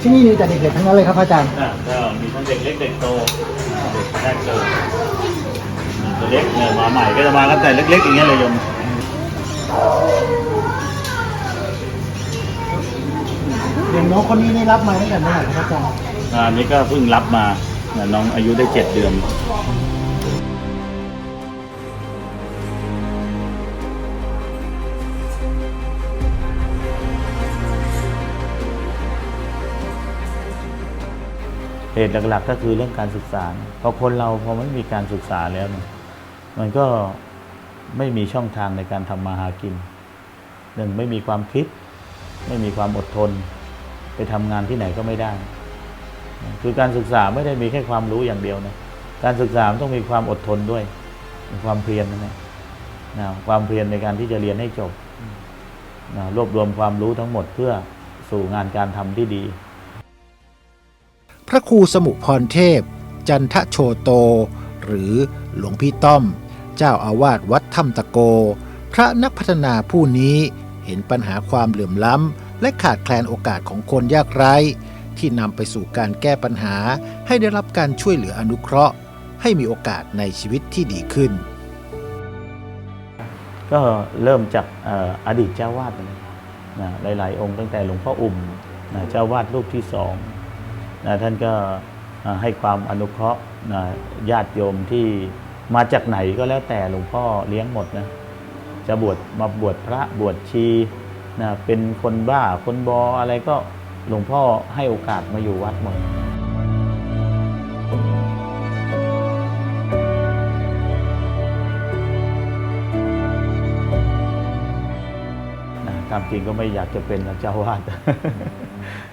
ที่นี่มีแต่เด็กๆทั้งนั้นเลยครับพระอาจารย์อะก็มีทั้งเด็กเล็กเด็กโตเด็กแรกเกิดตัวเล็กเนี่ยมาใหม่ก็จะมากันแต่เล็กๆอย่างเงี้ยเลยโยมเด็กน้องคนนี้นี่รับมาตั้งแต่เมื่อไหร่ครับอาจารย์อ่าอันนี้ก็เพิ่งรับมาเนี่ยน้องอายุได้เจ็ดเดือน เหตุหลักๆ ก็คือเรื่องการศึกษาพราะคนเราพอไม่มีการศึกษาแล้วเนี่ยมันก็ไม่มีช่องทางในการทำมาหากินหนึ่งไม่มีความคิด ไม่มีความอดทน ไปทำงานที่ไหนก็ไม่ได้ คือการศึกษาไม่ได้มีแค่ความรู้อย่างเดียวนะการศึกษาต้องมีความอดทนด้วย มีความเพียรนะเนี่ยนะความเพียรในการที่จะเรียนให้จบนะรวบรวมความรู้ทั้งหมดเพื่อสู่งานการทำที่ดี พระครูสมุพรเทพ จันทโชโต หรือหลวงพี่ต้อม เจ้าอาวาสวัดถ้ำตะโก พระนักพัฒนาผู้นี้เห็นปัญหาความเหลื่อมล้ำ และขาดแคลนโอกาสของคนยากไร้ ที่นำไปสู่การแก้ปัญหาให้ได้รับการช่วยเหลืออนุเคราะห์ ให้มีโอกาสในชีวิตที่ดีขึ้น ก็เริ่มจากอออดีตเจ้าวาดนะหลาย ๆ องค์ตั้งแต่หลวงพ่ออุ่มนะเจ้าวาดรูปที่สอง นะท่านก็ให้ความอนุเคราะห์นะญาติโยมที่มาจากไหนก็แล้วแต่หลวงพ่อเลี้ยงหมดนะจะบวชมาบวชพระบวชชีนะเป็นคนบ้าคนบออะไรก็หลวงพ่อให้โอกาสมาอยู่วัดหมดามจริงก็ไม่อยากจะเป็นเจ้าวาด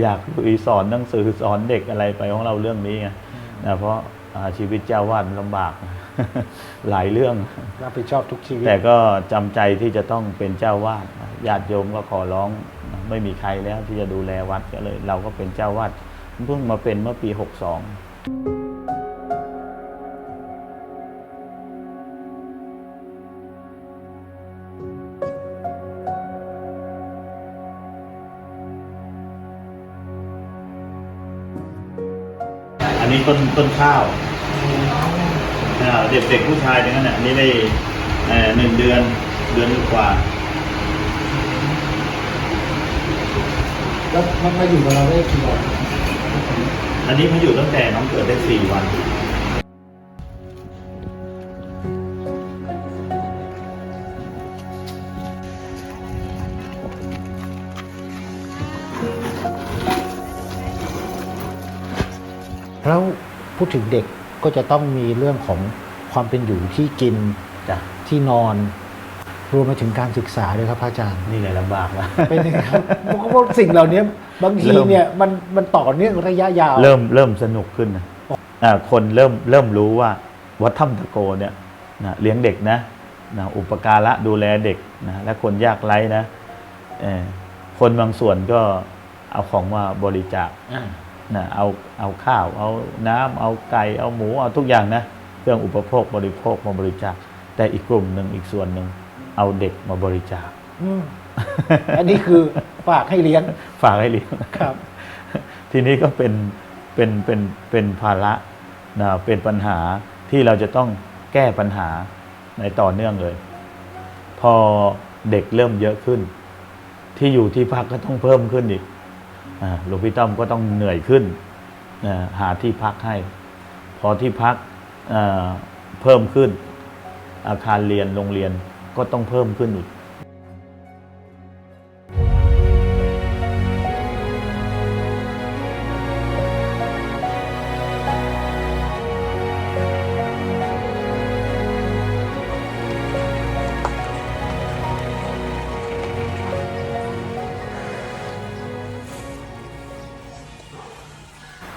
อยากคุยสอนหนังสือสอนเด็กอะไรไปของเราเรื่องนี้ไงนะเพราะอ่าชีวิตเจ้าวาดมันลำบาก หลายเรื่องรับผิดชอบทุกชีวิตแต่ก็จำใจที่จะต้องเป็นเจ้าวาดนะญาติโยมก็ขอร้องนะไม่มีใครแล้วที่จะดูแลวัดก็เลย เราก็เป็นเจ้าวาดเพิ่งมาเป็นเมื่อปี 62 นนี้ต้นต้นข้าวอ่าเด็กเด็กผู้ชายทั้งนั้นน่ะอันนี้ได้เอ่อหนึ่งเดือนเดือนกว่า แล้วมันมาอยู่กับเราได้กี่วันอันนี้เขาอยู่ตั้งแต่น้องเกิดได้สี่วัน ดถึงเด็กก็จะต้องมีเรื่องของความเป็นอยู่ที่กินจ้ะที่นอน รวมไปถึงการศึกษาด้วยครับพระอาจารย์นี่แหละลำบากนะเป็นยังไงครับเพราะว่าสิ่งเหล่านี้บางทีเริ่ม เนี่ยมันมันต่อเนื่องระยะยาว เริ่มเริ่มสนุกขึ้นนะอ่าคนเริ่มเริ่มรู้ว่าวัดถ้ำตะโกเนี่ยนะเลี้ยงเด็กนะนะอุปการะดูแลเด็กนะและคนยากไร้นะเอ่อคนบางส่วนก็เอาของมาบริจาค อ่า นะเอาเอาข้าว เอาน้ำเอาไก่ เอาหมู เอาทุกอย่างนะเครื่องอุปโภคบริโภคมาบริจาค แต่อีกกลุ่มหนึ่งอีกส่วนหนึ่งเอาเด็กมาบริจาคอืมอันนี้คือฝากให้เลี้ยง ฝากให้เลี้ยงครับ ทีนี้ก็เป็นเป็นเป็นเป็นภาระนะเป็นปัญหาที่เราจะต้องแก้ปัญหาในต่อเนื่องเลย พอเด็กเริ่มเยอะขึ้น ที่อยู่ที่พักก็ต้องเพิ่มขึ้นอีกอ่า หลวงพี่ต้อมก็ต้องเหนื่อยขึ้น หาที่พักให้ พอที่พักเพิ่มขึ้น อาคารเรียนโรงเรียนก็ต้องเพิ่มขึ้นอีก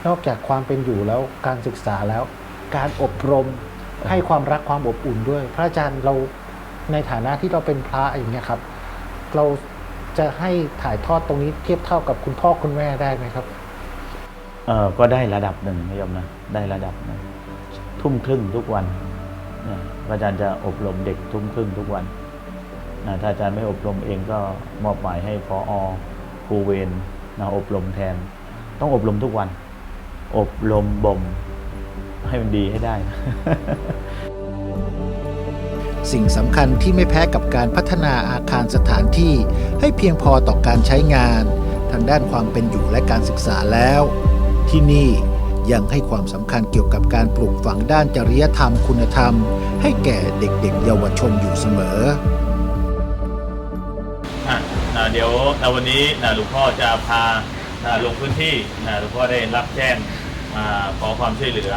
นอกจากความเป็นอยู่แล้วการศึกษาแล้วการอบรมให้ความรักความอบอุ่นด้วย พระอาจารย์เราในฐานะที่เราเป็นพระอย่างเงี้ยครับ เราจะให้ถ่ายทอดตรงนี้เทียบเท่ากับคุณพ่อคุณแม่ได้ไหมครับเออก็ได้ระดับหนึ่งนะโยมนะได้ระดับหนึ่งทุ่มครึ่งทุกวันนะพระอาจารย์จะอบรมเด็กทุ่มครึ่งทุกวันนะถ้าอาจารย์ไม่อบรมเองก็มอบหมายให้พออครูเวรนะอบรมแทน ต้องอบรมทุกวัน อบรมบ่มให้มันดีให้ได้ สิ่งสำคัญที่ไม่แพ้กับการพัฒนาอาคารสถานที่ ให้เพียงพอต่อการใช้งาน ทางด้านความเป็นอยู่และการศึกษาแล้ว ที่นี่ยังให้ความสำคัญเกี่ยวกับการปลูกฝังด้านจริยธรรมคุณธรรม ให้แก่เด็กๆ เยาวชนอยู่เสมออะนะเดี๋ยวนะวันนี้นะหลวงพ่อจะพานะลงพื้นที่นะหลวงพ่อได้รับแจ้ง มาขอความช่วยเหลือ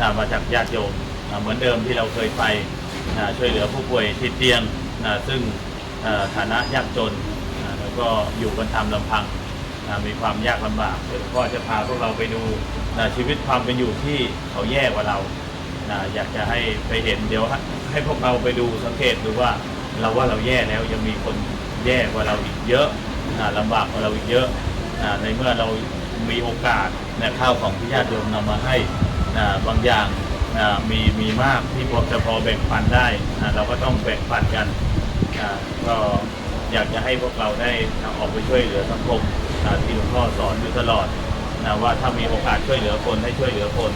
นะมาจากญาติโยมนะเหมือนเดิมที่เราเคยไปนะช่วยเหลือผู้ป่วยติดเตียงนะซึ่งฐานะยากจนนะแล้วก็อยู่กันตามลำพังนะมีความยากลำบากเดี๋ยวหลวงพ่อจะพาพวกเราไปดูนะชีวิตความเป็นอยู่ที่เขาแย่กว่าเรานะอยากจะให้ไปเห็นเดี๋ยวให้ให้พวกเราไปดูสังเกตดูว่าเราว่าเราแย่แล้วยังมีคนแย่กว่าเราอีกเยอะนะลำบากกว่าเราอีกเยอะนะในเมื่อเรา มีโอกาสนะข้าวของที่ญาติโยมนำมาให้นะบางอย่างนะมีมีมากที่พอจะพอแบ่งปันได้นะเราก็ต้องแบ่งปันกันนะก็อยากจะให้พวกเราได้นะออกไปช่วยเหลือสังคมนะที่หลวงพ่อสอนอยู่ตลอดนะว่าถ้ามีโอกาสช่วยเหลือคนให้ช่วยเหลือคน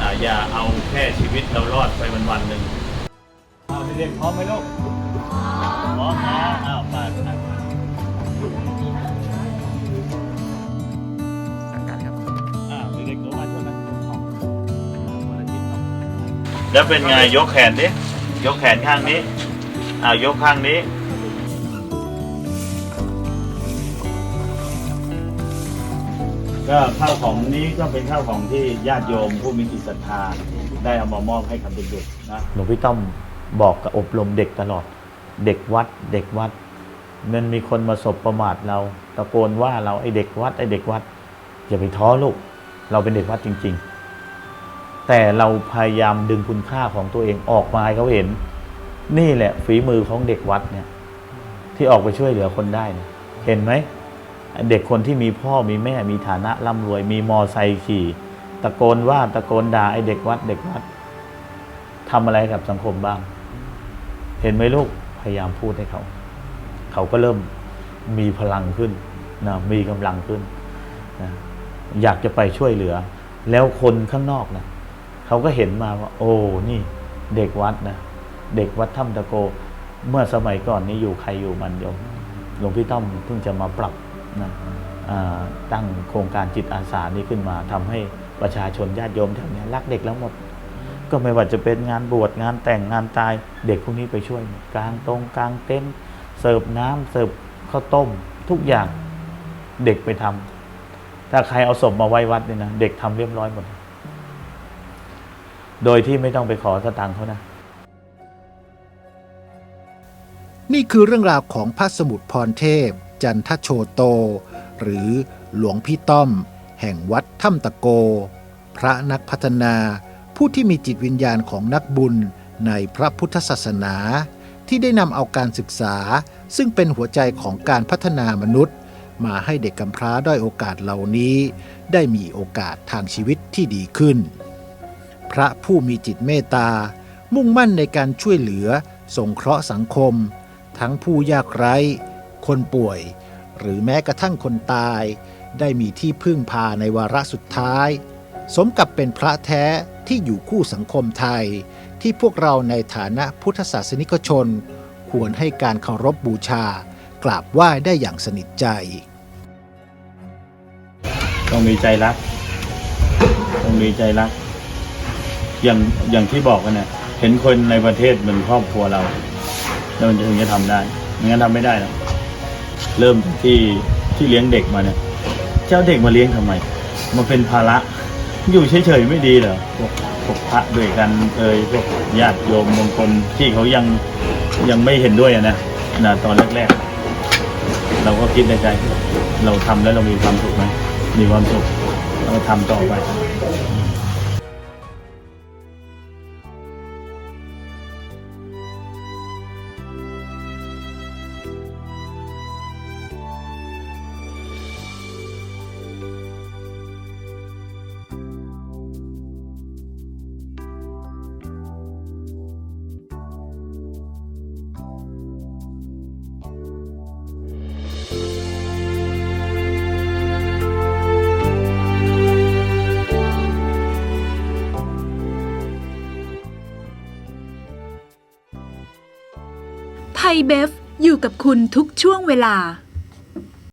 อ่าอย่าเอาแค่ชีวิตเรารอดไปวันวันๆหนึ่งเอาเด็กๆพร้อมไหมลูกพร้อมนะอ้าวมาอ่า แล้วเป็นไงยกแขนดิยกแขนข้างนี้อ่ายกข้างนี้ ก็ข้าวของนี้ก็เป็นข้าวของที่ญาติโยมผู้มีจิตศรัทธาได้เอามามอบให้กับเด็กๆนะหลวงพี่ต้อมบอกกับอบรมเด็กตลอด เด็กวัด เด็กวัดมันมีคนมาสบประมาทเราตะโกนว่าเราไอเด็กวัดไอเด็กวัดอย่าไปท้อลูก เราเป็นเด็กวัดจริง ๆ แต่เราพยายามดึงคุณค่าของตัวเองออกมาให้เขาเห็น นี่แหละฝีมือของเด็กวัดเนี่ย ที่ออกไปช่วยเหลือคนได้เนี่ยเห็นไหมเด็กคนที่มีพ่อมีแม่มีฐานะร่ำรวย มีมอไซค์ขี่ตะโกนว่าตะโกนด่าไอ้เด็กวัด เด็กวัดทำอะไรกับสังคมบ้าง เห็นไหมลูกพยายามพูดให้เขา เขาก็เริ่มมีพลังขึ้นนะมีกำลังขึ้นนะอยากจะไปช่วยเหลือ แล้วคนข้างนอกนะ เขาก็เห็นมาว่า โอ้นี่เด็กวัดนะเด็กวัดถ้ำตะโก เมื่อสมัยก่อนนี้อยู่ใครอยู่มันโยมหลวงพี่ต้อมเพิ่งจะมาปรับนะตั้งโครงการจิตอาสานี้ขึ้นมาทำให้ประชาชนญาติโยมแถวนี้รักเด็กแล้วหมด ก็ไม่ว่าจะเป็นงานบวชงานแต่งงานตาย เด็กพวกนี้ไปช่วย กลางตรงกลางเต็นท์เสิร์ฟน้ำเสิร์ฟข้าวต้ม ทุกอย่างเด็กไปทำถ้าใครเอาศพมาไว้วัดเนี่ยนะเด็กทำเรียบร้อยหมด โดยที่ไม่ต้องไปขอสตางค์เขานะ นี่คือเรื่องราวของพระสมุทรพรเทพ จันทโชโต หรือหลวงพี่ต้อม แห่งวัดถ้ำตะโก พระนักพัฒนา ผู้ที่มีจิตวิญญาณของนักบุญในพระพุทธศาสนา ที่ได้นำเอาการศึกษา ซึ่งเป็นหัวใจของการพัฒนามนุษย์ มาให้เด็กกำพร้าด้อยโอกาสเหล่านี้ ได้มีโอกาสทางชีวิตที่ดีขึ้น พระผู้มีจิตเมตตา มุ่งมั่นในการช่วยเหลือ สงเคราะห์สังคม ทั้งผู้ยากไร้ คนป่วย หรือแม้กระทั่งคนตาย ได้มีที่พึ่งพาในวาระสุดท้าย สมกับเป็นพระแท้ที่อยู่คู่สังคมไทย ที่พวกเราในฐานะพุทธศาสนิกชน ควรให้การเคารพบูชากราบไหว้ได้อย่างสนิทใจ ต้องมีใจรัก ต้องมีใจรัก อย่างอย่างที่บอกกันเนี่ยเห็นคนในประเทศเหมือนครอบครัวเรา แล้วมันถึงจะทำได้ไม่งั้นทำไม่ได้หรอกเริ่มที่ที่เลี้ยงเด็กมาเนี่ย เจ้าเด็กมาเลี้ยงทำไมมาเป็นภาระอยู่เฉยๆไม่ดีเหรอพวกพวกพระด้วยกันเอ่ยพวกญาติโยมบางคนที่เขายังยังไม่เห็นด้วยนะนะตอนแรกๆ เราก็คิดในใจ เราทำแล้วเรามีความสุขไหมมีความสุขเราทำต่อไป เบฟ อยู่กับคุณทุกช่วงเวลา